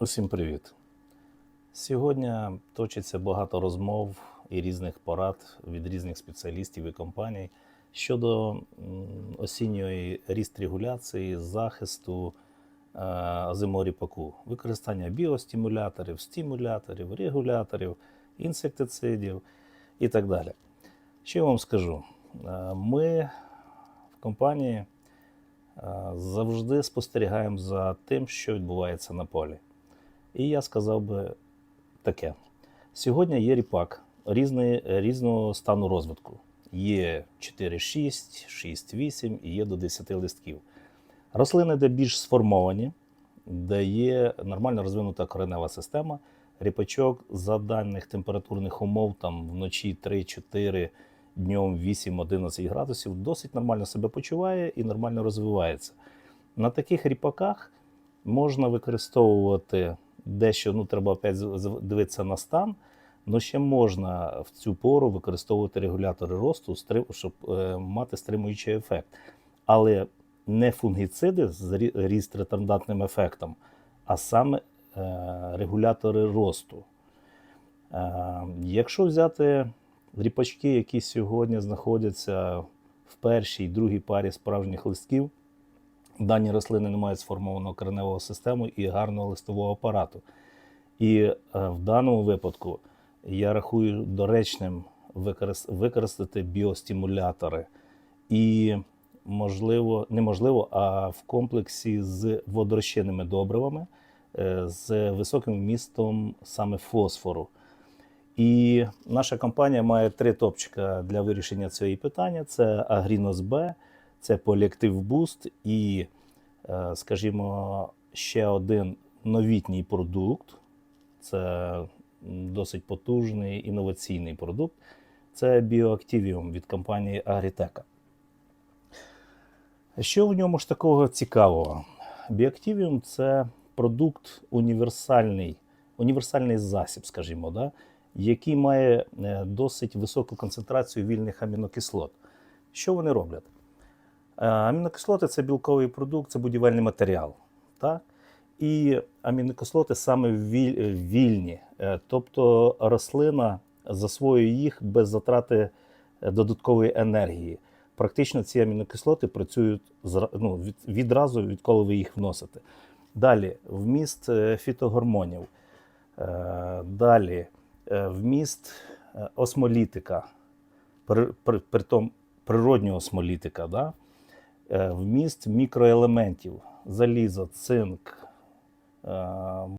Усім привіт! Сьогодні точиться багато розмов і різних порад від різних спеціалістів і компаній щодо осінньої ріст-регуляції, захисту е, зиморіпаку, використання біостимуляторів, стимуляторів, регуляторів, інсектицидів і так далі. Що я вам скажу? Е, Ми в компанії е, завжди спостерігаємо за тим, що відбувається на полі. І я сказав би таке: сьогодні є ріпак різної, різного стану розвитку. Є 4-6, 6-8 і є до 10 листків. Рослини, де більш сформовані, де є нормально розвинута коренева система, ріпачок за даних температурних умов, там вночі 3-4, днем 8-11 градусів, досить нормально себе почуває і нормально розвивається. На таких ріпаках можна використовувати дещо, ну треба опять дивитися на стан, але ще можна в цю пору використовувати регулятори росту, щоб е, мати стримуючий ефект. Але не фунгіциди з рі- ріст ретардантним ефектом, а саме е, регулятори росту. Е, якщо взяти ріпачки, які сьогодні знаходяться в першій і другій парі справжніх листків, дані рослини не мають сформованого кореневого систему і гарного листового апарату. І е, в даному випадку я рахую доречним використати біостимулятори. І можливо, неможливо, а в комплексі з водорозчинними добривами, е, з високим вмістом саме фосфору. І наша компанія має три топчика для вирішення цього питання: це Агрінос Б, це Поліактив Boost і, е, скажімо, ще один новітній продукт. Це досить потужний інноваційний продукт. Це Bioactivium від компанії Agriteka. Що в ньому ж такого цікавого? Bioactivium – це продукт універсальний, універсальний засіб, скажімо, да? який має е, досить високу концентрацію вільних амінокислот. Що вони роблять? Е, Амінокислоти це білковий продукт, це будівельний матеріал. Так? І амінокислоти саме віль- вільні. Е, Тобто рослина засвоює їх без затрати е, додаткової енергії. Практично ці амінокислоти працюють ну, відразу, відколи ви їх вносите. Далі вміст фітогормонів. Далі вміст осмолітика, при, при, притом природнього осмолітика, да? Е, вміст мікроелементів, залізо, цинк, е,